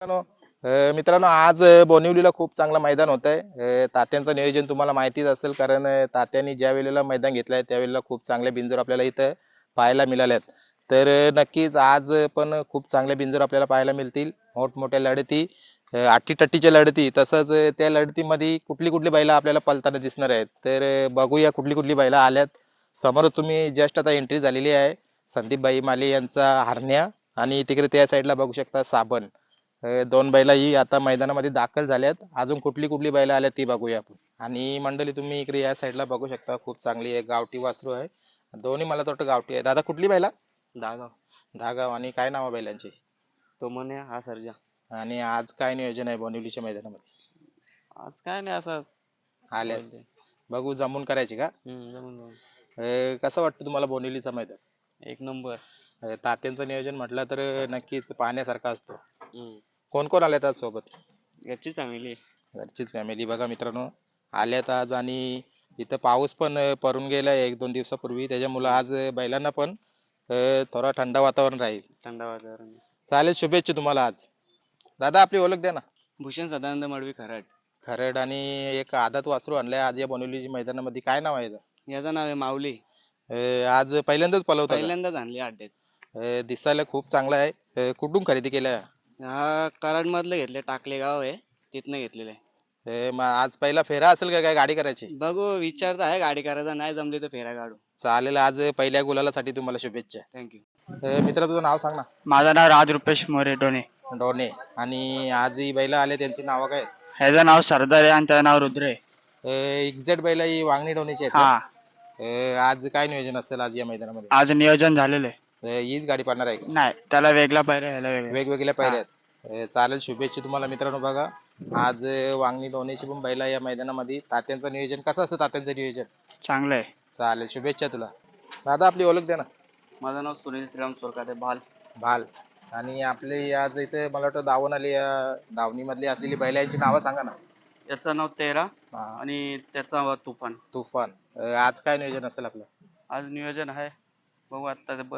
मित्रांनो आज बोनिवलीला खूप चांगलं मैदान होत आहे तात्यांचं नियोजन तुम्हाला माहितीच असेल कारण तात्यांनी ज्या वेळेला मैदान घेतलंय त्यावेळेला खूप चांगले बिंजूर आपल्याला इथं पाहायला मिळाल्यात तर नक्कीच आज पण खूप चांगले बिंजूर आपल्याला पाहायला मिळतील. मोठमोठ्या लढती अटी टट्टीच्या लढती तसंच त्या लढतीमध्ये कुठली कुठली बैला आपल्याला पलताना दिसणार आहेत. तर बघूया कुठली कुठली बैला आल्यात. समोर तुम्ही जस्ट आता एंट्री झालेली आहे. संदीपबाई माले यांचा हरण्या आणि तिकडे त्या साईडला बघू शकता साबण. दोन बैला ही आता मैदानामध्ये दाखल झाल्यात. अजून कुठली कुठली बैला आल्यात ती बघूया आपण. आणि मंडळी तुम्ही इकडे या साईडला बघू शकता. खूप चांगली आहे गावठी वासरू आहे. दोन्ही मला तर वाटतं गावठी आहे दादा कुठली बैला? दहागाव धागाव. आणि काय नाव आहे बैलांची? तो म्हणे हा सर्जा. आणि आज काय नियोजन आहे बोनिवलीच्या मैदानामध्ये? आज काय नाही असं आल्या बोलते. बघू जमून करायची का? हम्म, जमून कसं वाटतं तुम्हाला बोनिवलीचं मैदान? एक नंबर. तात्यांचं नियोजन म्हटलं तर नक्कीच पाहण्यासारखं असतं. हम्म. कोण कोण आल्यात आज सोबत? घरचीच फॅमिली घरचीच फॅमिली बघा मित्रांनो आल्यात आज आणि इथं पाऊस पण पडून गेलाय एक दोन दिवसापूर्वी. त्याच्यामुळं आज बैलांना पण अं, थोडा थंड वातावरण राहील. थंड वातावरण चालेल शुभेच्छा तुम्हाला आज. दादा आपली ओळख द्या ना. भूषण सदानंद मडवी खराड. खरड आणि एक आदात वासरू आणलंय आज या बोनिवली मैदानामध्ये. काय नाव आहे याचं? याचं नाव आहे माऊली. अं, आज पहिल्यांदाच पलवत पहिल्यांदाच आणली अड्ड्यात दिसायला खूप चांगला आहे. अं, कुठून खरेदी केलं हा कराड मधलं घेतले टाकले गाव आहे तिथनं घेतलेलं आहे. मग आज पहिला फेरा असेल का काय गाडी करायची? बघू विचारता आहे गाडी करायचा नाही जमली तर फेरा काढू. चालेल आज पहिल्या गुलालासाठी तुम्हाला शुभेच्छा. थँक्यू मित्रा तुझं नाव सांग ना. माझं नाव राज रुपेश मोरे डोणे डोने. आणि आज ही बैला आले त्यांची नावं काय? ह्याचं नाव सरदार आहे आणि त्याचं नाव रुद्र आहे. एक्झॅक्ट बैला ही वांगणी डोनेची आहेत हा. आज काय नियोजन असेल आज या मैदानामध्ये? आज नियोजन झालेलं आहे. हीच गाडी पडणार आहे. का? नाही त्याला वेगळा पायऱ्या ह्याला वेगळा. वेगवेगळ्या पायऱ्या आहेत. चालेल शुभेच्छा तुम्हाला मित्रांनो बघा. आज अं, वांगणी डोनेची पण बैला या मैदानामध्ये. तात्यांचं नियोजन कसं असतं तात्यांचं नियोजन? चांगलं आहे. चालेल शुभेच्छा तुला. दादा आपली ओळख द्या ना. माझं नाव सुनील श्रीराम चोरकाते भाल. भाल. आणि आपली आज इथे मला वाटतं दावण आली दावणी मधली असलेली बैला यांची नावं सांगा ना. याचं नाव तेरा हा, आणि त्याचा नाव तुफान. तुफान. अं, आज काय नियोजन असेल आपलं? आज नियोजन आहे बघू आता ते ब-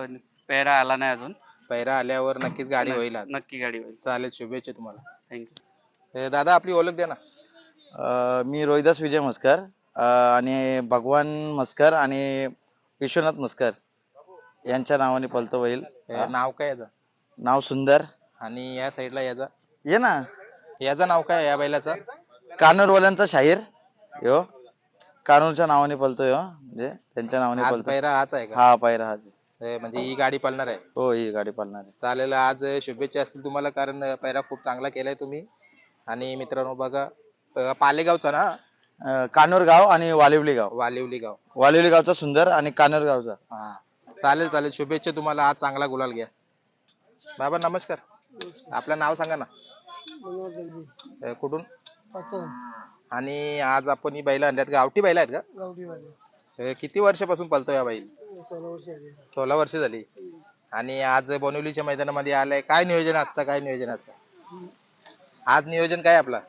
पेरा आला नाही अजून. पैरा आल्यावर नक्कीच गाडी होईल आज. नक्की गाडी होईल. चालेल शुभेच्छा तुम्हाला. थँक्यू अं, दादा आपली ओळख द्या ना. अ, मी रोहिदास विजय मस्कर अ, आणि भगवान मस्कर आणि विश्वनाथ मस्कर यांच्या नावाने पलतो अं, नाव काय याचं? नाव सुंदर. आणि या साईडला याचा? ये ना. याचं नाव काय या बैलाचं? कानूरवाल्यांचा शाहीर. यो. कानूरच्या नावाने पलतो यो म्हणजे त्यांच्या नावाने आज पलतो पैरा हाच आहे का? हा पायरा हा अं, म्हणजे ही गाडी पळणार आहे. हो ही गाडी पळणार आहे. चालेल आज शुभेच्छा असतील तुम्हाला कारण पैरा खूप चांगला केलाय तुम्ही. आणि मित्रांनो बघा अं, पालेगावचा ना? अ, कानूर गाव आणि वालिवली गाव. वालिवली गाव. वालिवली गावचा सुंदर आणि कानूर गावचा. हा. चालेल चालेल. शुभेच्छा तुम्हाला आज चांगला गुलाल घ्या. बाबा नमस्कार. आपलं नाव सांगा ना. अं, कुठून? आणि आज आपण ही बैला आणल्यात. गावठी बैला आहेत का? अं, किती वर्षापासून पळतो या बैल? सोळा वर्ष झाली. आणि आज बोनिवलीच्या मैदानामध्ये आलाय. काय नियोजन आजचं? काय नियोजन आजचं? आज नियोजन काय आपला?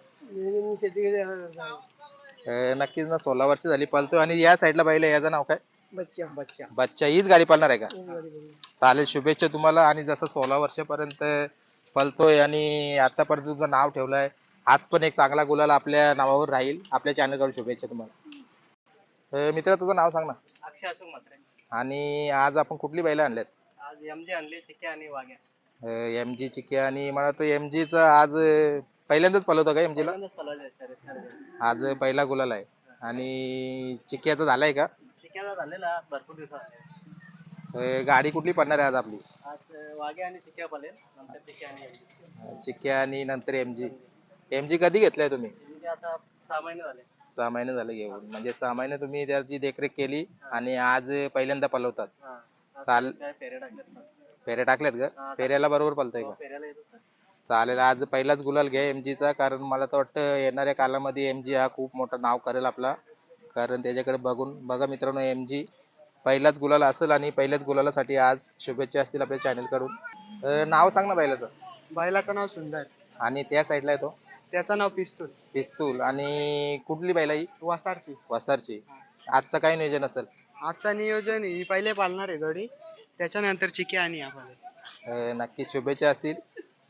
अं, नक्कीच ना सोळा वर्ष झाली पळतोय आणि या साईडला आहे, याचं नाव काय? बच्चा. बच्चा. बच्चा. हीच गाडी पळणार आहे का? चालेल शुभेच्छा तुम्हाला. आणि जसं सोळा वर्षापर्यंत पळतोय आणि आतापर्यंत तुझं नाव ठेवलंय आज पण एक चांगला गुलाल आपल्या नावावर राहील. आपल्या चॅनलकडून शुभेच्छा तुम्हाला. अं, मित्र तुझं नाव सांग ना. अक्षय अशोक म्हात्रे. आणि आज आपण कुठली बैल आणल्यात? आज एम जी आणली चिक्के आणि वाघ्या. एम जी चिके आणि मला तो एम च आज अं, पहिल्यांदाच पळवतो का एम ला? आज पहिला गुलाल आहे. आणि चिक्याचा झालाय का? चिक्क्याचा झालेला भरपूर दिवसात अं, गाडी कुठली पडणार आहे आज आपली? आज वाघ्या आणि पलेल नंतर आणि. चिक्या नंतर एम जी एम जी कधी घेतलाय तुम्ही? आता सहा महिने झाले. सहा महिने झाले घेऊन म्हणजे सहा महिने तुम्ही त्याची देखरेख केली आणि आज पहिल्यांदा पलवतात. हा. आज चाल फेरे. फेऱ्या टाकल्यात का? फेऱ्याला बरोबर पलतोय का? येतो सर चालेल आज पहिलाच गुलाल घ्या एम चा कारण मला तर वाटतं येणाऱ्या कालामध्ये एम जी हा खूप मोठं नाव करेल आपला. कारण त्याच्याकडे बघून बघा मित्रांनो एम जी पहिलाच गुलाल असेल आणि पहिल्याच गुलालासाठी आज शुभेच्छा असतील आपल्या चॅनलकडून. नाव सांग ना बैलाचं. बैलाचं नाव सुंदर. आणि त्या साईडला येतो. त्याचं नाव पिस्तूल. पिस्तूल. आणि कुठली बैला ही? वासारची. वसारची. आजचं काय नियोजन असेल? आजचा नियोजन ही पहिले पालणार आहे गडी. त्याच्यानंतर चिके आणि आपण. अं, नक्की शुभेच्छा असतील.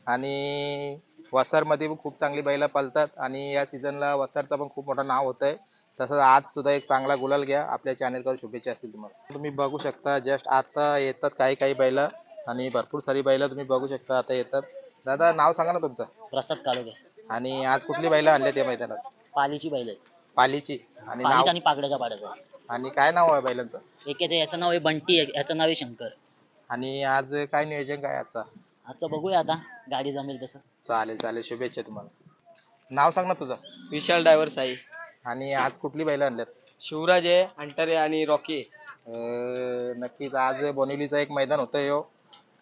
आणि वसारमध्ये पण खूप चांगली बैला पळतात आणि या सीझनला वसारचं पण खूप मोठं नाव होत आहे तसंच आज सुद्धा एक चांगला गुलाल घ्या. आपल्या चॅनलवर शुभेच्छा असतील तुम्हाला. तुम्ही बघू शकता जस्ट आता येतात काही काही बैला. आणि भरपूर सारी बैला तुम्ही बघू शकता आता येतात. दादा नाव सांगा ना तुमचं. प्रसाद कालोगे आणि आज कुठली बैला आणल्या त्या मैदानात? पालीची बैल आहेत. पालीची. आणि पालीच नाव? आणि पाकड्याच्या पाड्याचा आणि काय नाव आहे बैलांचं? एक आहे याचं नाव आहे बंटी आहे याचं नाव आहे शंकर. आणि आज काय नियोजन काय आजचा? आजचं बघूया आता गाडी जमेल तसं. चालेल चालेल. शुभेच्छा तुम्हाला. नाव सांग ना तुझं. विशाल ड्रायव्हर साई. आणि आज कुठली बैल आणल्यात? शिवराज आहे अंटारे आणि रॉकी अं, नक्कीच आज बोनिवलीचं एक मैदान होतं यो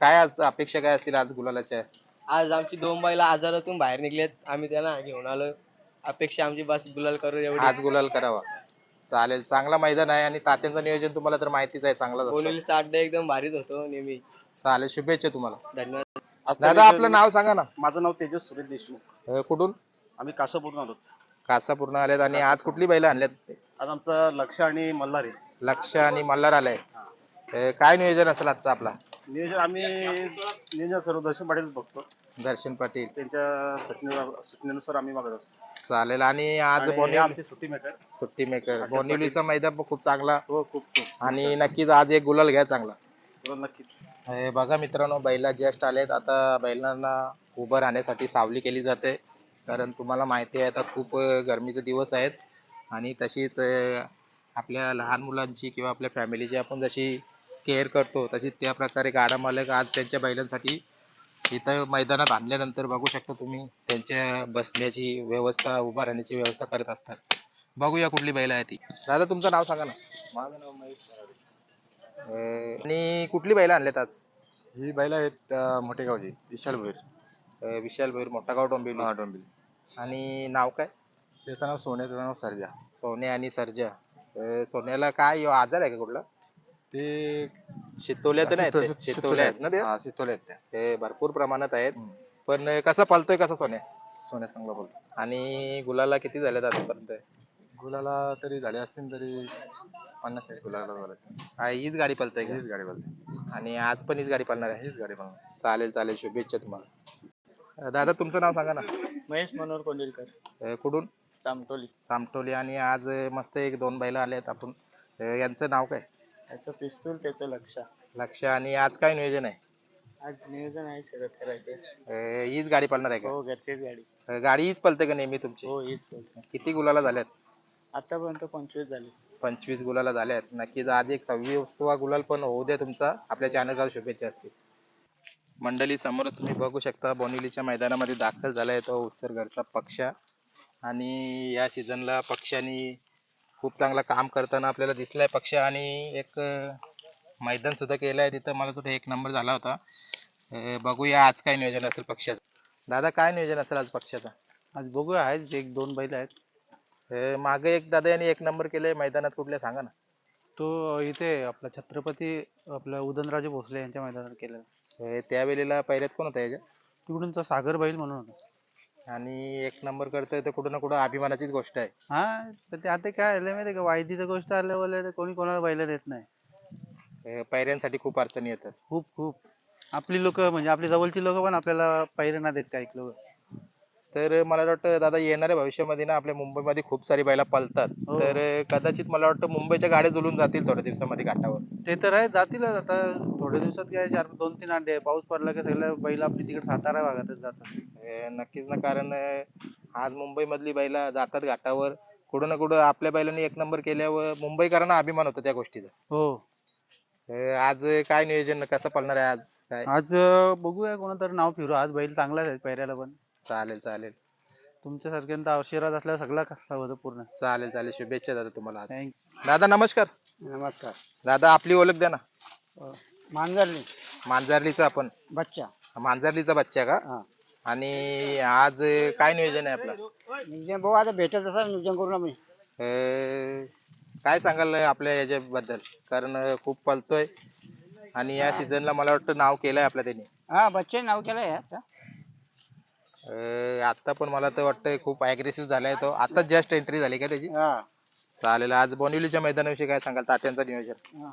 काय आज अपेक्षा काय असतील आज गुलालाच्या? आज आमची दोन बैला आजारातून बाहेर निघलेत. आम्ही त्यांना घेऊन आलो अपेक्षा आमची बस गुलाल करू एवढी. आज गुलाल करावा. चालेल. चांगला मैदान आहे आणि तात्यांचं नियोजन तुम्हाला तर माहितीच आहे. बोलवलीचा अड्डा एकदम भारीच होतो नेहमी. चालेल. शुभेच्छा तुम्हाला. धन्यवाद. दादा आपलं नाव सांगा ना. माझं नाव तेजस सुरेश देशमुख. अं, कुठून? आम्ही कासापूरून आलो. कासापूर्ण आल्यात आणि आज कुठली बैल आणल्यात? आज आमचं लक्ष आणि मल्हार आहे. लक्ष आणि मल्हार आलाय. अं, काय नियोजन असेल आजचं आपला? नियोजन आम्ही नियोजन सर्व दर्शन पाटीलच बघतो. दर्शन पाटील. त्यांच्या सूचने सूचनेनुसार आम्ही मागत असतो. चालेल. आणि आज आणि हे बोनिवली आमचे सुट्टी मेकर. सुट्टी मेकर. बोनिवलीचा मैदान पण खूप चांगला. हो खूप खूप. आणि नक्कीच आज एक गुलाल घ्या चांगला. हो, नक्कीच. हे बघा मित्रांनो बैला जस्ट आलेत. आता बैलांना उभं राहण्यासाठी सावली केली जाते. कारण तुम्हाला माहिती आहे आता खूप अं, गरमीचे दिवस आहेत. आणि तशीच अं, आपल्या लहान मुलांची किंवा आपल्या फॅमिलीची आपण जशी केअर करतो. तशी त्या प्रकारे गाडा मालक आज त्यांच्या बैलांसाठी इथं मैदानात आणल्यानंतर बघू शकता तुम्ही त्यांच्या बसण्याची व्यवस्था उभा राहण्याची व्यवस्था करत असतात. बघूया कुठली बैल आहे ती. दादा तुमचं नाव सांगा ना. माझं नाव महेश आणि कुठली बैल आणल्यात आज? ही बैल आहेत अं, मोठेगावची विशाल भोईर. अं, विशाल भैर मोठा गाव डोंबिवली. हा डोंबिवली. आणि नाव काय? त्याचं नाव सोन्याचं नाव सर्जा. सोने आणि सर्जा. अं, सोन्याला काय आजार आहे का कुठला? ते शितोल्या तर नाही शितोल्या आहेत ना ते? हा सितोले आहेत त्या हे भरपूर प्रमाणात आहेत. हम्म. पण कसा पळतोय कसा सोन्या? सोन्या चांगला बोलतो आणि गुलाला किती झाल्यात आतापर्यंत गुलाला तरी झाले असतील तरी पन्नास एक गुलाला झाले हा, हीच गाडी पळतोय का? हीच गाडी बोलते आणि आज पण हीच गाडी पळणार आहे? हीच गाडी बनवली चालेल चालेल. शुभेच्छा तुम्हाला. अं, दादा तुमचं नाव सांगा ना. महेश मनोहर कोंडिलकर. अं, कुठून? चामटोली. चामटोली. आणि आज मस्त एक दोन बैल आले आहेत आपण. अं, यांचं नाव काय? याचं पिस्तूल त्याचं लक्ष. लक्ष आणि आज काय नियोजन आहे? आज नियोजन आहे शरद करायचे. अं, हीच गाडी पळणार आहे का? हो घरचीच गाडी. अं, गाडी हीच पळते का नेहमी तुमची? हो हीच किती गुलाला झाल्यात? आतापर्यंत पंचवीस झाले. पंचवीस गुलाला झाल्यात. नक्कीच आज एक सव्वीसवा गुलाल पण होऊ द्या तुमचा. आपल्या चॅनलवर शुभेच्छा असतील. मंडळी समोर तुम्ही बघू शकता बोनिवलीच्या मैदानामध्ये दाखल झालाय तो उत्सर्गडचा पक्ष. आणि या सीझनला पक्षाने खूप चांगला काम करताना आपल्याला दिसलाय पक्ष आणि एक मैदान सुद्धा केलंय. तिथं मला तो एक नंबर झाला होता. अं, बघूया आज काय नियोजन असेल पक्षाचं. दादा काय नियोजन असेल आज पक्षाचं? आज बघूया आहेत एक दोन बैल आहेत. अं, मागे एक दादा यांनी एक नंबर केलंय. मैदानात कुठल्या सांगा ना. तो इथे आपला छत्रपती आपला उदयनराजे भोसले यांच्या मैदानात केलेला. अं, त्यावेळेला पहिल्यात कोण होता याच्या? तिकडूनचा सागर बैल म्हणून होता. आणि एक नंबर करतोय तर कुठं ना कुठं अभिमानाचीच गोष्ट आहे. हा तर ते आता काय झालं माहिती का? वायदीचं गोष्ट आल्यावर कोणी कोणाला बैल देत नाही. अं, पायऱ्यांसाठी खूप अडचणी येतात. खूप खूप. आपली लोक म्हणजे आपली जवळची लोक पण आपल्याला पैरे नाही देत काही लोक. तर मला वाटतं दादा येणाऱ्या भविष्यामध्ये ना आपल्या मुंबईमध्ये खूप सारी बैला पळतात हो. तर कदाचित मला वाटतं मुंबईच्या गाड्या जुलून जातील थोड्या दिवसामध्ये घाटावर. ते तर आहे जातीलच आता. थोड्या दिवसात काय चार दोन तीन अंडे. पाऊस पडला की सगळ्या बैल आपली तिकडे सातारा भागातच जातात. नक्कीच ना कारण अं, आज मुंबईमधली बैला जातात घाटावर. कुठं ना कुठं आपल्या बैलांनी एक नंबर केल्यावर मुंबईकरांना अभिमान होतो त्या गोष्टीचा. हो. अं, आज काय नियोजन कसं पळणार आहे आज? काय? आज अं, बघूया कोणातरी नाव फिरू. आज बैल चांगलाच आहे पैऱ्याला पण. चालेल चालेल. तुमच्या सारख्यांचा आशीर्वाद असल्यावर सगळा कसा होतं पूर्ण. चालेल चालेल. शुभेच्छा दादा तुम्हाला दादा नमस्कार. नमस्कार. दादा आपली ओळख द्या ना. मांजरली. मांजरलीचा आपण. बच्चा. मांजरलीचा बच्चा का? हा. आणि आज काय नियोजन आहे आपलं? नियोजन भाऊ आता भेटत असेल नियोजन करून आम्ही. अं, काय सांगाल आपल्या याच्याबद्दल? कारण खूप पळतोय. आणि या सीझनला मला वाटतं नाव केलंय आपल्या त्यांनी. हा बच्चे नाव केलंय आता आता पण मला तर वाटतंय खूप अग्रेसिव्ह झालाय तो. आता जस्ट एंट्री झाली का त्याची? हा. चालेल आज बोनिवलीच्या मैदानाविषयी काय सांगाल? तात्यांचं नियोजन.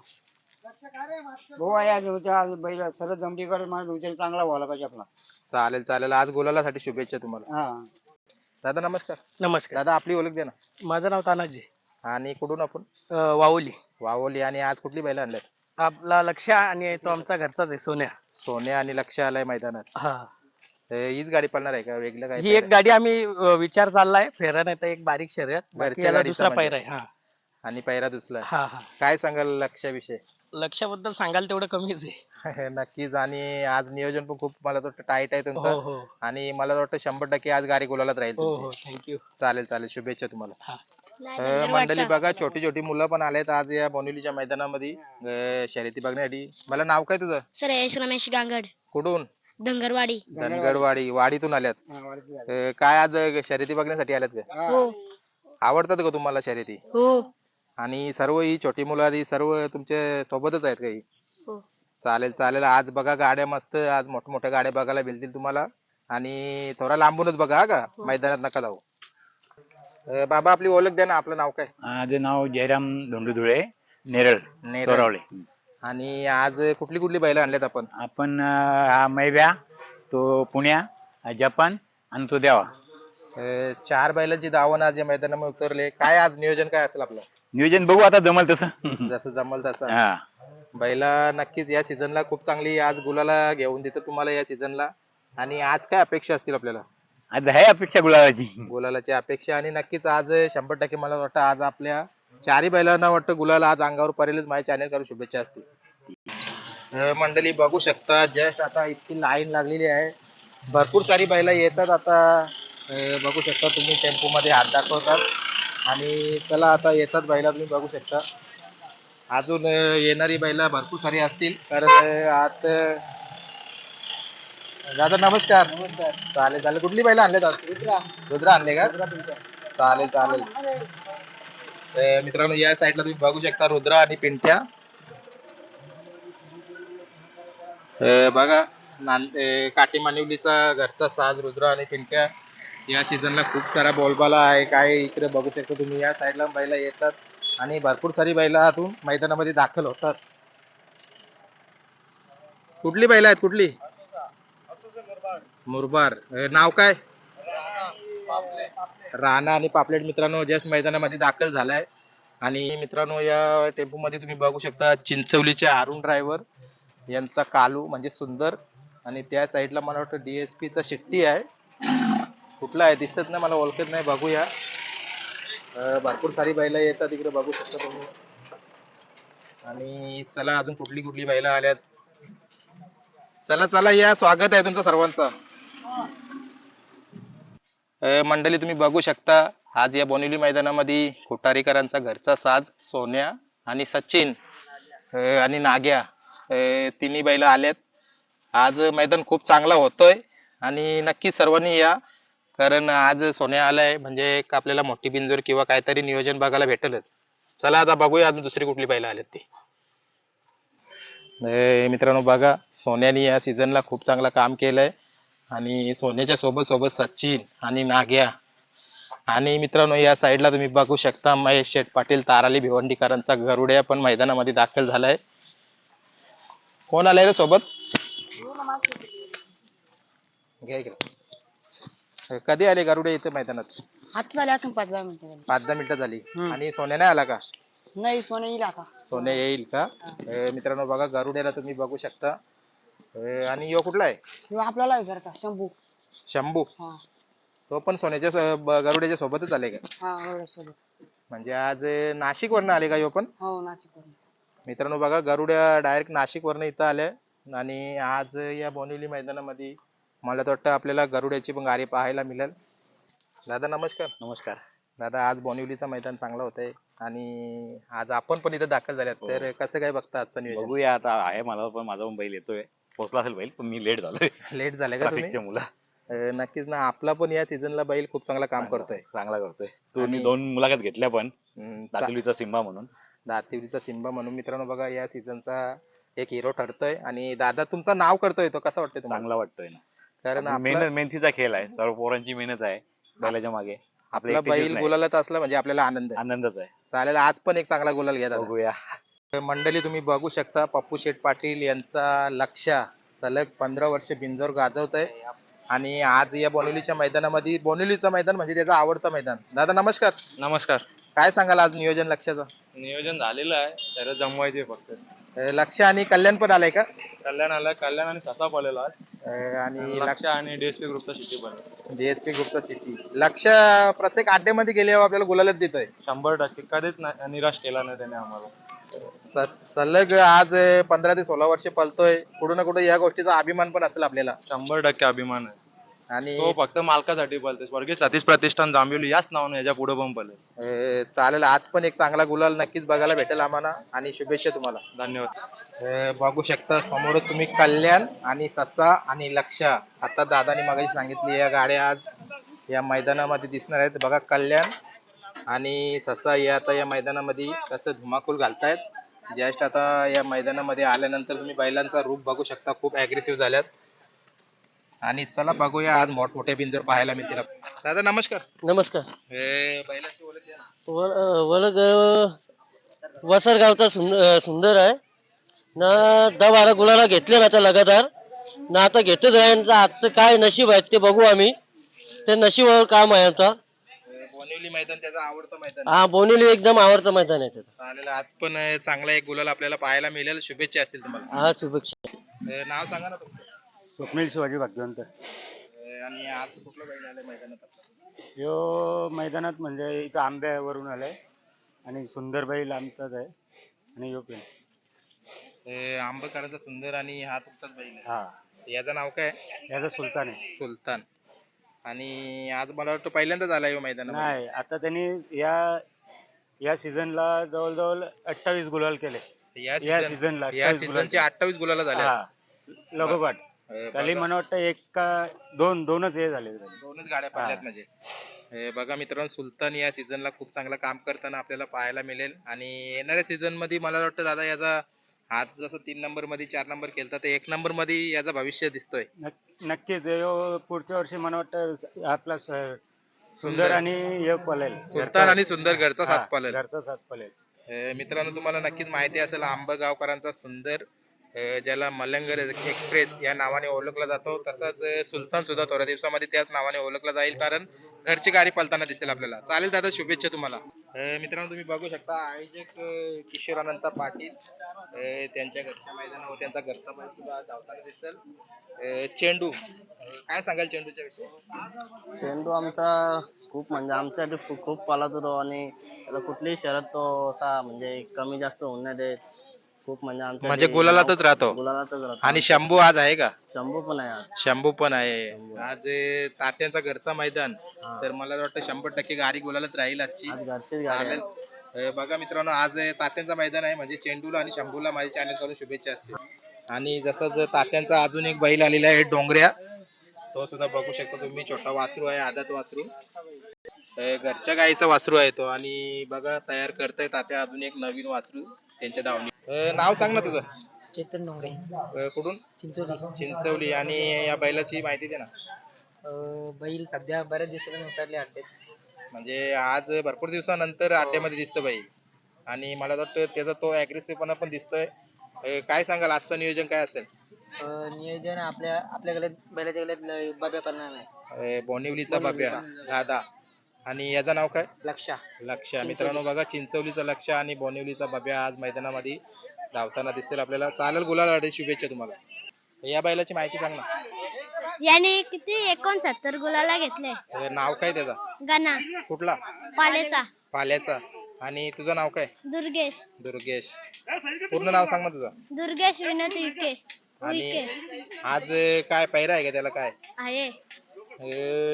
भाऊ आहे आज उद्या आज बैल सर्व जमलीकडे माझा चांगला व्हायला पाहिजे आपला. चालेल चालेल. आज गुलालासाठी शुभेच्छा तुम्हाला. हा. दादा नमस्कार. नमस्कार. दादा आपली ओळख द्या ना. माझं नाव तानाजी. आणि कुठून आपण? वाहुली वावली. आणि आज कुठली बैल आणल्यात? आपला लक्ष आणि तो आमचा घरचाच आहे सोन्या. सोन्या आणि लक्ष आलाय मैदानात. हा. हीच गाडी पळणार आहे का? वेगळं काय ही एक गाडी आम्ही अ, विचार चाललाय. फेरा नाही तर एक बारीक शर्यत. बाकी घरच्या याला गाडीचा दुसरा म्हणजे. पैर आहे. हा. आणि पैरा दुसला हा हा. काय सांगाल लक्षाविषयी? लक्षाबद्दल सांगाल तेवढं कमीच आहे. नक्कीच. आणि आज नियोजन पण खूप मला वाटतं टाईट आहे हो तुमचं. हो आणि मला वाटतं शंभर टक्के आज गाडी गुलालात राहील हो तुमची. हो. थँक्यू चालेल चालेल. शुभेच्छा तुम्हाला. हा. अं, मंडळी बघा छोटी छोटी मुलं पण आलेत आज या बोनिवलीच्या मैदानामध्ये. अं, शर्यती बघण्यासाठी. मला नाव काय तुझं? सुरेश रमेश गांगड. कुठून? धनगरवाडी. धनगडवाडी वाडीतून आल्यात. हा, वाढती झाली. अं, काय आज शर्यती बघण्यासाठी आल्यात का? हा. हो. आवडतात का तुम्हाला शर्यती? हो. आणि सर्व ही छोटी मुलं आधी सर्व तुमच्या सोबतच आहेत काही हो? चालेल चालेल. आज बघा गाड्या मस्त आज मोठमोठ्या गाड्या बघायला मिळतील तुम्हाला. आणि थोडा लांबूनच बघा हा का? मैदानात नका जाऊ. अं, बाबा आपली ओळख द्या ना आपलं नाव काय? माझं नाव जयराम धोंडुधुळे नेरळ नेरळ. आणि आज कुठली कुठली बैल आणल्यात आपण? आपण अं, हा मैव्या तो पुण्या हा जपान आणि तो देवा. अं, चार बैलांची धावण आज या मैदानामध्ये उतरले काय आज नियोजन काय असेल आपलं? नियोजन बघू आता जमल तसं. जसं जमल तसं. हा. बैला नक्कीच या सीझनला खूप चांगली आज गुलाला घेऊन देतं तुम्हाला या सीझनला. आणि आज काय अपेक्षा असतील आपल्याला? आता आहे अपेक्षा गुलाबाची गुलालाची अपेक्षा आणि नक्कीच आज शंभर टक्के मला वाटतं आज आपल्या चारही बैलांना वाटतं गुलाल आज अंगावर पडेलच. माझ्या चॅनल करून शुभेच्छा असतील. मंडळी बघू शकता जस्ट आता इतकी लाईन लागलेली आहे. भरपूर सारी बैला येतात आता. बघू शकता तुम्ही टेम्पो मध्ये हात दाखवतात. आणि चला आता येतात बैला तुम्ही बघू शकता. अजून येणारी बैला भरपूर सारी असतील. कारण आत दादा नमस्कार. चालेल चालेल. कुठली बैला आणल्यात आज? रुद्रा. आणले का? चालेल चालेल. तर मित्रांनो या साईडला तुम्ही बघू शकता रुद्रा आणि पिंट्या. बघा नांद काटी मानिवलीचा घरचा साज रुद्र आणि पिंट्या या सीझनला खूप सारा बोलबाला आहे. काय इकडे बघू शकता तुम्ही. या साईडला बैला येतात आणि भरपूर सारी बैला आतून मैदानामध्ये दाखल होतात. कुठली बैला आहेत? कुठली? मुरबार नाव काय? राणा आणि पापलेट मित्रांनो जस्ट मैदानामध्ये दाखल झालाय. आणि मित्रांनो या टेम्पो मध्ये तुम्ही बघू शकता चिंचवलीचे अरुण ड्रायव्हर यांचा कालू म्हणजे सुंदर. आणि त्या साईडला मला वाटतं डीएसपीचा शिट्टी आहे. कुठला आहे? दिसत नाही मला ओळखत नाही. बघूया. भरपूर सारी बैला येतात इकडे बघू शकता तुम्ही. आणि चला अजून कुठली कुठली बैला आल्यात? चला चला या. स्वागत आहे तुमचं सर्वांचं. मंडळी तुम्ही बघू शकता आज या बोनिवली मैदानामध्ये खोटारीकरांचा घरचा साज सोन्या आणि सचिन आणि नाग्या. तिन्ही बैल आल्यात. आज मैदान खूप चांगला होतोय आणि नक्की सर्वांनी या. कारण आज सोन्या आलाय म्हणजे एक आपल्याला मोठी बिंजोर किंवा काहीतरी नियोजन बघायला भेटलच. चला आता बघूया अजून दुसरी कुठली बैल आलेत ती. मित्रांनो बघा सोन्याने या सीझनला खूप चांगलं काम केलंय. आणि सोन्याच्या सोबत सोबत सचिन आणि नाग्या. आणि मित्रांनो या साईडला तुम्ही बघू शकता महेश शेठ पाटील ताराली भिवंडीकरांचा गरुड्या पण मैदानामध्ये दाखल झालाय. कोण आलाय रे सोबत. घ्या इकडे. कधी आले गरुडे इथे मैदानात? आता झाले आता पाच दहा मिनिटं झाली. पाच दहा मिनिटं झाली. हम्म. आणि सोन्या नाही आला का? नाही सोनं येईल आता. सोन्या येईल का? अं, मित्रांनो बघा गरुड्याला तुम्ही बघू शकता. अं, आणि यो कुठला आहे? ह्यो आपल्याला आहे घरचा शंभू. शंभू. हा. तो पण सोन्याच्या सो- ब- गरुड्याच्या सोबतच आले का? हा सोबत. म्हणजे आज नाशिक वरनं आले का यो पण? हो नाशिक मित्रांनो बघा गरुड्या डायरेक्ट नाशिक वरनं इथं आल्या आणि आज या बोनिवली मैदानामध्ये मला तर वाटतं आपल्याला गरुड्याची पण गाडी पाहायला मिळेल. दादा नमस्कार. नमस्कार. दादा आज बोनिवलीचं मैदान चांगलं होतंय आणि आज आपण पण इथं दाखल झाल्यात. हो. तर कसं काय बघता आजचं नियोजन? बघूया आता. आहे मला पण माझा पण बैल येतोय. पोहोचला असेल बैल पण मी लेट झालोय. लेट झालं का तुम्ही? ट्रॅफिकच्या मुला अं, नक्कीच ना. आपला पण या सीझनला बैल खूप चांगला काम करतोय. चांगला करतोय. तो मी आणि- दोन मुलाखत घेतल्या पण. हम्म, चा- दातुलीचा सिंबा म्हणून. दातिवलीचा सिंबा म्हणून मित्रांनो बघा या सीझनचा एक हिरो ठरतोय. आणि दादा तुमचं नाव करतोय तो कसं वाटतंय तुम्हाला? चांगला वाटतोय ना. कारण आपली मेहनत मेहनतीचा खेळ आहे. सर्व पोरांची मेहनत आहे. बैलाच्या मागे. आपलं आपला बैल नाही. गुलालात असला म्हणजे आपल्याला आनंद आहे. आनंदच आहे. चालेल आज पण एक चांगला गुलाल घ्या दादा. बघूया. मंडळी तुम्ही बघू शकता पप्पू शेठ पाटील यांचा लक्ष सलग पंधरा वर्ष बिंजोर गाजवत आहे आणि आज या बोनिवलीच्या मैदानामध्ये बोनिवलीचं मैदान म्हणजे त्याचं आवडतं मैदान. दादा नमस्कार. नमस्कार. काय सांगाल आज नियोजन लक्षाचं? नियोजन झालेलं आहे. शर्यत जमवायचे फक्त. अं, लक्ष आणि कल्याण पण आलंय का? कल्याण आलं कल्याण आणि ससा पळलेला अं, आणि लक्ष आणि डीएसपी ग्रुपचा सिटी पण डीएसपी ग्रुपचा सिटी. लक्ष प्रत्येक अड्ड्यामध्ये गेल्यावर आपल्याला गुलालच देतोय. शंभर टक्के. कधीच ना- निराश केला नाही त्याने आम्हाला. स- सलग आज पंधरा ते सोळा वर्ष पळतोय कुठं ना कुठं या गोष्टीचा अभिमान पण असेल आपल्याला. शंभर टक्के अभिमान आहे. आणि तो फक्त मालकासाठी पळते स्वर्गीय सतीश प्रतिष्ठान जांभिवली याच नावाने याच्यापुढे पण पळेल अं, चालेल. आज पण एक चांगला गुलाल नक्कीच बघायला भेटेल आम्हाला. आणि शुभेच्छा तुम्हाला. धन्यवाद. अं, बघू शकता समोर तुम्ही कल्याण आणि ससा आणि लक्ष. आता दादानी मगाशी सांगितली या गाड्या आज या मैदानामध्ये दिसणार आहेत. बघा कल्याण. आणि ससा या आता या मैदानामध्ये कसं धुमाकूल घालतायत. जस्ट आता या मैदानामध्ये आल्यानंतर तुम्ही बैलांचा रूप बघू शकता खूप अग्रेसिव्ह झाल्यात. आणि चला बघूया आज मोठमोठे बिंजोर पाहायला मिळतील. दादा नमस्कार. नमस्कार. हे बैलाची ओळख द्या ना. वलग वसरगावचा सुंदर सुंदर आहे. ना दहा बारा गुलाला घेतले ना आता लगातार. ना आता घेतच राहील आजचं काय नशीब आहे ते बघू आम्ही. ते नशिबावर काम आहे अं, बोनिवली मैदान त्याचं आवडतं मैदान हा बोनिवली एकदम आवडतं मैदान आहे त्याचं. चालेल आज पण अं, चांगला एक गुलाल आपल्याला पाहायला मिळेल. शुभेच्छा असतील तुम्हाला. हा शुभेच्छा. अं, नाव सांगा ना तुमचं. स्वप्नील शिवाजी भाग्यवंत अं, आणि आज कुठलं बैल आलंय मैदानात आपलं? यो मैदानात म्हणजे इथं आंब्यावरून आलाय. आणि सुंदर बैल आमचाच आहे. आणि यो पण. अं, आंबकराचा सुंदर आणि हा तुमचाच बैल आहे. हा. याचं नाव काय? याचा सुलतान आहे. सुलतान. आणि आज मला वाटतं पहिल्यांदाच आलाय हो मैदानात नाही आता त्यांनी या या सीझनला जवळजवळ अठ्ठावीस गुलाल केले. या या सीझनला या सीझनचे अठ्ठावीस गुलाला झाले. हा लगोपाठ खाली मला वाटतं एक का दोन दोनच हे झाले. दोनच गाड्या पडल्यात हा. म्हणजे. अं, बघा मित्रांनो सुलतान या सीझनला खूप चांगलं काम करताना आपल्याला पाहायला मिळेल. आणि येणाऱ्या सीझनमध्ये मला वाटतं दादा याचा हात जसं तीन नंबरमध्ये चार नंबर केलता तर एक नंबरमध्ये याचा भविष्य दिसतोय. नक- नक्कीच यो पुढच्या वर्षी मला वाटतं स- आपला स- सुंदर. आणि हे पळेल. सुलतान आणि सुंदर घरचा हा, साथ पालेल घरचा साथ पळेल. अं, मित्रांनो तुम्हाला नक्कीच माहिती असेल आंबगावकरांचा सुंदर अं, ज्याला मलंगर एक्सप्रेस या नावाने ओळखला जातो. तसाच अं, सुलतान सुद्धा थोड्या दिवसामध्ये त्याच नावाने ओळखला जाईल कारण घरची गाडी पळताना दिसेल आपल्याला. चालेल दादा शुभेच्छा तुम्हाला. अं, मित्रांनो तुम्ही बघू शकता आयोजक अं, किशोर अनंत पाटील अं, त्यांच्या घरच्या मैदानावर त्यांचा घरचा बैल सुद्धा धावताना दिसेल. अं, चेंडू काय सांगाल चेंडूच्या विषयी? चेंडू आमचा खूप म्हणजे आमच्यासाठी खूप खूप पालत होतो आणि त्याला कुठलीही शरद तो असा म्हणजे कमी जास्त होऊ नाही देत. खूप म्हणजे आमच्या म्हणजे गुलालातच राहतो. गुलालातच राहतो. आणि शंभू आज आहे का? शंभू पण आहे आज. शंभू पण आहे. आज अं, तात्यांचा घरचा मैदान. तर मला वाटतं शंभर टक्के गाडी गुलालच राहील आजची. आज घरचीच गाडी चालेल. आहे अं, बघा मित्रांनो आज अं, तात्यांचा मैदान आहे. म्हणजे चेंडूला आणि शंभूला माझ्या चॅनल करून शुभेच्छा असतील आणि जसं तात्यांचा अजून एक बैल आलेला आहे डोंगऱ्या तो सुद्धा बघू शकता तुम्ही. छोटा वासरू आहे आदत वासरू. घरच्या गाईचा वासरू आहे तो आणि बघा तयार करताय तात्या अजून एक नवीन वासरू त्यांच्या दावणी अं, नाव सांग ना तुझं. चेतन डोंगरे अं, कुठून? चिंचोली. चिंचवली आणि या बैलाची माहिती दे ना. बैल सध्या बऱ्याच दिवसांनी उतरले अड्डेत म्हणजे आज भरपूर दिवसानंतर अड्ड्यामध्ये दिसतं बैल. आणि मला वाटतं त्याचा तो अग्रेसिव्हपणा पण दिसतोय. अं, काय सांगाल? आजचं नियोजन काय असेल? नियोजन आपल्या आपल्या गल्यात बैलाच्या गल्यात बाब्या करणार नाही अं, बोनिवलीचा बाब्या. दादा. आणि याचं नाव काय? लक्षा. लक्ष. मित्रांनो बघा चिंचवलीचा लक्ष आणि बोनिवलीचा बाब्या आज मैदानामध्ये धावताना दिसेल आपल्याला. चालेल गुलाल शुभेच्छा तुम्हाला. या बैलाची माहिती सांग ना. याने किती? एकोणसत्तर गुलाला घेतले. नाव काय त्याचा? गणा. कुठला? पालेचा. पाल्याचा आणि तुझं नाव काय? दुर्गेश. दुर्गेश. पूर्ण नाव सांग ना तुझं. दुर्गेश विनोद विके आणि विके आज काय पैरा आहे का त्याला काय? आहे.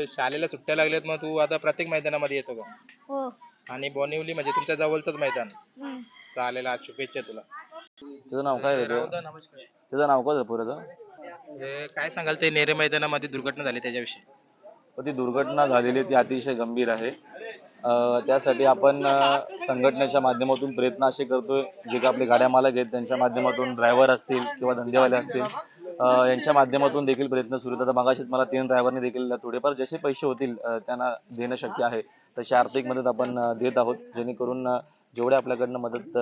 शाळेला सुट्ट्या लागल्यात मग तू आता प्रत्येक मैदानामध्ये येतो का? हो. आणि बोनिवली म्हणजे तुमच्या जवळचंच मैदान. हम्म. चालेल आज शुभेच्छा तुला. तुझं नाव काय नमस्कार. तुझं नाव काय अं, काय सांगाल ते नेरे मैदानामध्ये दुर्घटना झाली त्याच्याविषयी? ती दुर्घटना झालेली ती अतिशय गंभीर आहे. अ, त्यासाठी आपण अ, संघटनेच्या माध्यमातून प्रयत्न असे करतोय जे काही आपले गाड्या मालक आहेत त्यांच्या माध्यमातून ड्रायव्हर असतील किंवा धंदेवाले असतील यांच्या माध्यमातून देखील प्रयत्न सुरू आहेत. आता मगाशीच मला तीन ड्रायव्हरने देखील थोडेफार जसे पैसे होतील त्यांना देणं शक्य आहे. तशी आर्थिक मदत आपण देत आहोत. जेणेकरून जेवढे आपल्याकडनं मदत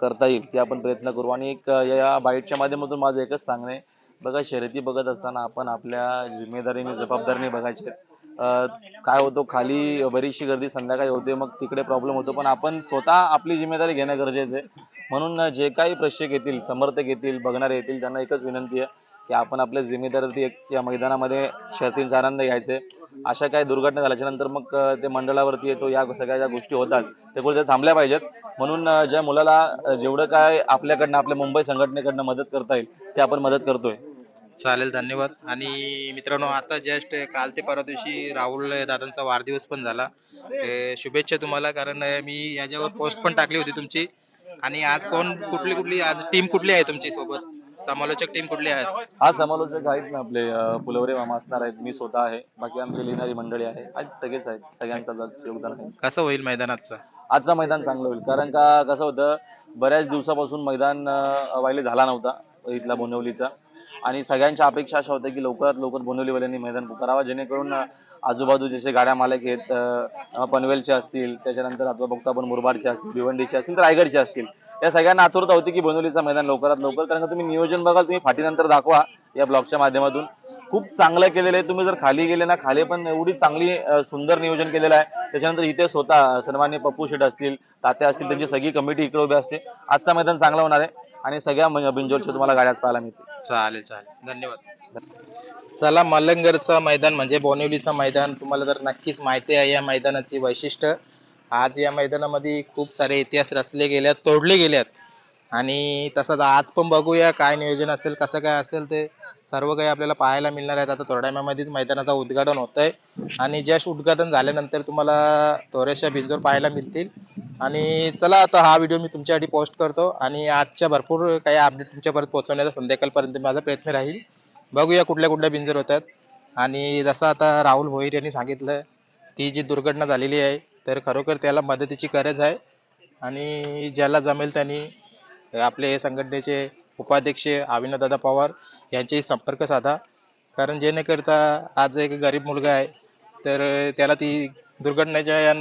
करता येईल ते आपण प्रयत्न करू. आणि एक या बाईटच्या माध्यमातून माझं एकच सांगणं आहे. बघा शर्यती बघत असताना आपण आपल्या जिम्मेदारीने जबाबदारीने बघायचे. काय होतो खाली बरीचशी गर्दी संध्याकाळी होते मग तिकडे प्रॉब्लेम होतो. पण आपण स्वतः आपली जिम्मेदारी घेणं गरजेचं आहे. म्हणून जे काही प्रेक्षक येतील समर्थक येतील बघणारे येतील त्यांना एकच विनंती आहे की आपण आपल्या जिम्मेदारी एक या मैदानामध्ये शर्तींचा आनंद घ्यायचे अशा काही दुर्घटना झाल्याच्यानंतर मग ते मंडळावरती येतो या सगळ्या ज्या गोष्टी होतात ते कुठे थांबल्या पाहिजेत. म्हणून ज्या मुलाला जेवढं काय आपल्याकडनं आपल्या मुंबई संघटनेकडनं मदत करता येईल ते आपण मदत करतोय. चालेल धन्यवाद. आणि मित्रांनो आता जस्ट काल ते परवा दिवशी राहुल दादांचा वाढदिवस पण झाला. शुभेच्छा तुम्हाला कारण मी याच्यावर पोस्ट पण टाकली होती तुमची. आणि आज कोण कुठली कुठली आज टीम कुठली आहे तुमची सोबत? समालोचक टीम कुठली आहे आज? समालोचक आहेत ना आपले अ, पुलवरे मामा असणार आहेत. मी स्वतः आहे. बाकी आमची लिहिणारी मंडळी आहे. आज सगळेच आहेत. सगळ्यांचं आज योगदान आहे. कसं होईल मैदानाचं आजचं मैदान चांगलं होईल. कारण का कसं होतं बऱ्याच दिवसापासून मैदान अं, व्हायला झाला नव्हता इथला बोनवलीचा. आणि सगळ्यांच्या अपेक्षा अशा होत्या की लवकरात लवकर बोनवलीवाल्यांनी मैदान करावा. जेणेकरून आजूबाजू जसे गाड्या मालक आहेत पनवेलचे असतील त्याच्यानंतर आता बघतो आपण मुरबाडचे असतील भिवंडीचे असतील तर रायगडचे असतील. या सगळ्यांना आतुरता होती की बनवलीचं मैदान लवकरात लवकर कारण तुम्ही नियोजन बघाल तुम्ही फाटीनंतर दाखवा या ब्लॉगच्या माध्यमातून. खूप चांगलं केलेलं आहे. तुम्ही जर खाली गेले ना खाली पण एवढी चांगली सुंदर नियोजन केलेलं आहे. त्याच्यानंतर इथे स्वतः सन्मान्य पप्पू शेट असतील तात्या असतील त्यांची सगळी कमिटी इकडे उभी असते. आजचा मैदान चांगला होणार आहे. आणि सगळ्या बिंजोरच्या तुम्हाला गाड्याच पाहायला मिळतील. चालेल चालेल. धन्यवाद. चला मलंगरचं मैदान म्हणजे बोनिवलीचं मैदान. तुम्हाला तर नक्कीच माहिती आहे या मैदानाची वैशिष्ट्य. आज या मैदानामध्ये खूप सारे इतिहास रचले गेल्यात तोडले गेल्यात आणि तसंच आज पण बघूया काय नियोजन असेल कसं काय असेल ते. सर्व काही आपल्याला पाहायला मिळणार आहेत. आता थोड्या वेळामध्येच मैदानाचं उद्घाटन होत आहे आणि जस्ट उद्घाटन झाल्यानंतर तुम्हाला थोड्याशा बिंजोर पाहायला मिळतील. आणि चला आता हा व्हिडिओ मी तुमच्यासाठी पोस्ट करतो. आणि आजच्या भरपूर काही अपडेट तुमच्यापर्यंत पोहोचवण्याचा संध्याकाळपर्यंत माझा प्रयत्न राहील. बघूया कुठल्या कुठल्या बिंजर होतात. आणि जसं आता राहुल भोईर यांनी सांगितलं ती जी दुर्घटना झालेली आहे तर खरोखर त्याला मदतीची गरज आहे. आणि ज्याला जमेल त्यांनी आपले हे संघटनेचे उपाध्यक्ष अविनादादा पवार यांच्याशी संपर्क साधा. कारण जेणेकरता आज एक गरीब मुलगा आहे तर त्याला ती दुर्घटनेच्या या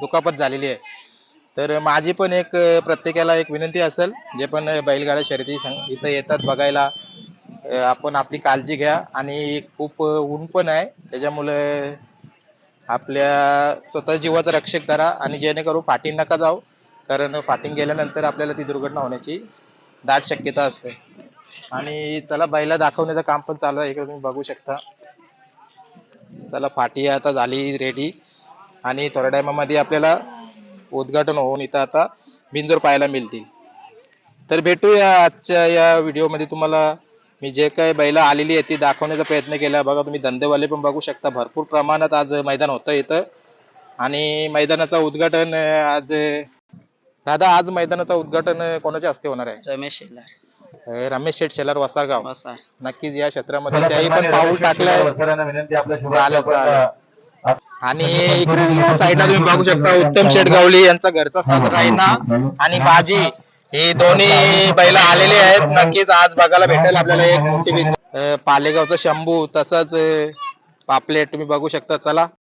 दुखापत झालेली आहे. तर माझी पण एक प्रत्येकाला एक विनंती असेल जे पण बैलगाड्या शर्यती इथं येतात बघायला आपण आपली काळजी घ्या. आणि खूप ऊन पण आहे त्याच्यामुळे आपल्या स्वतः जीवाचं रक्षण करा आणि जेणेकरून फाटी नका जाऊ. कारण फाटीन गेल्यानंतर आपल्याला ती दुर्घटना होण्याची दाट शक्यता असते. आणि चला बैला दाखवण्याचं काम पण चालू आहे. इकडे तुम्ही बघू शकता. चला फाटी आता झाली रेडी आणि थोड्या टायमामध्ये आपल्याला उद्घाटन होऊन इथं आता बिंजोर पाहायला मिळतील. तर भेटूया आजच्या या व्हिडिओमध्ये तुम्हाला. मी जे काही बैला आलेली आहे ती दाखवण्याचा प्रयत्न केला. बघा तुम्ही धंदेवाले पण बघू शकता. भरपूर प्रमाणात आज मैदान होतं इथं. आणि मैदानाचं उद्घाटन आज दादा आज मैदानाचं उद्घाटन कोणाच्या हस्ते होणार आहे? रमेश शेलार. अं, रमेश शेठ शेलार वसारगाव. वसार. नक्कीच या क्षेत्रामध्ये त्याही पण पाऊल टाकलंय. चालेल चालेल आणि इकडे या साईडला तुम्ही बघू शकता उत्तम शेठ गावली यांचा घरचा सासरा रायना आणि बाजी हे दोन्ही बैल आलेले आहेत. नक्कीच आज बघायला भेटेल आपल्याला एक मोठी बिंदू. अं, पालेगावचा शंभू तसंच अं, पापलेट तुम्ही बघू शकता. चला.